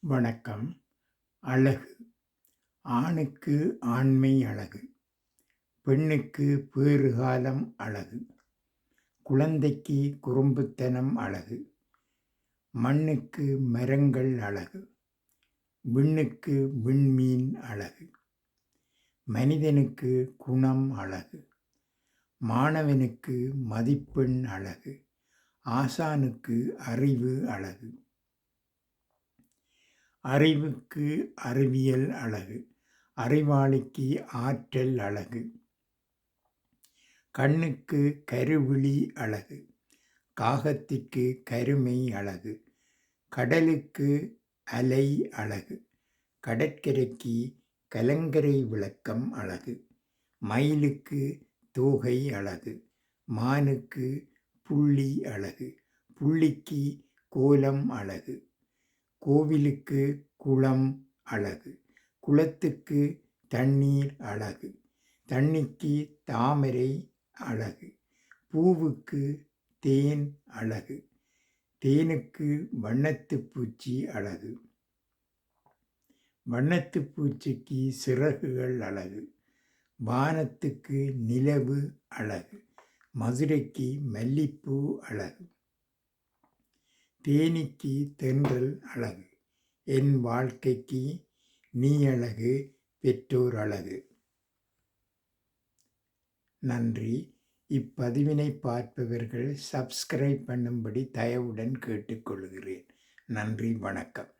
வணக்கம். அழகு. ஆணுக்கு ஆண்மை அழகு. பெண்ணுக்கு பேறுகாலம் அழகு. குழந்தைக்கு குறும்புத்தனம் அழகு. மண்ணுக்கு மரங்கள் அழகு. விண்ணுக்கு விண்மீன் அழகு. மனிதனுக்கு குணம் அழகு. மாணவனுக்கு மதிப்பெண் அழகு. ஆசானுக்கு அறிவு அழகு. அறிவுக்கு அறிவியல் அழகு அறிவாளிக்கு ஆற்றல் அழகு கண்ணுக்கு கருவிழி அழகு காகத்திற்கு கருமை அழகு கடலுக்கு அலை அழகு கடற்கரைக்கு கலங்கரை விளக்கம் அழகு மயிலுக்கு தோகை அழகு மானுக்கு புள்ளி அழகு புள்ளிக்கு கோலம் அழகு. கோவிலுக்கு குளம் அழகு குளத்துக்கு தண்ணீர் அழகு தண்ணிக்கு தாமரை அழகு பூவுக்கு தேன் அழகு தேனுக்கு வண்ணத்து பூச்சி அழகு வண்ணத்து பூச்சிக்கு சிறகுகள் அழகு வானத்துக்கு நிலவு அழகு மதுரைக்கு மல்லிப்பூ அழகு. தேனிக்கு தென்றல் அழகு. என் வாழ்க்கைக்கு நீ அழகு பெற்றோர் அழகு. நன்றி. இப்பதிவினை பார்ப்பவர்கள் சப்ஸ்கிரைப் பண்ணும்படி தயவுடன் கேட்டுக்கொள்கிறேன். நன்றி வணக்கம்.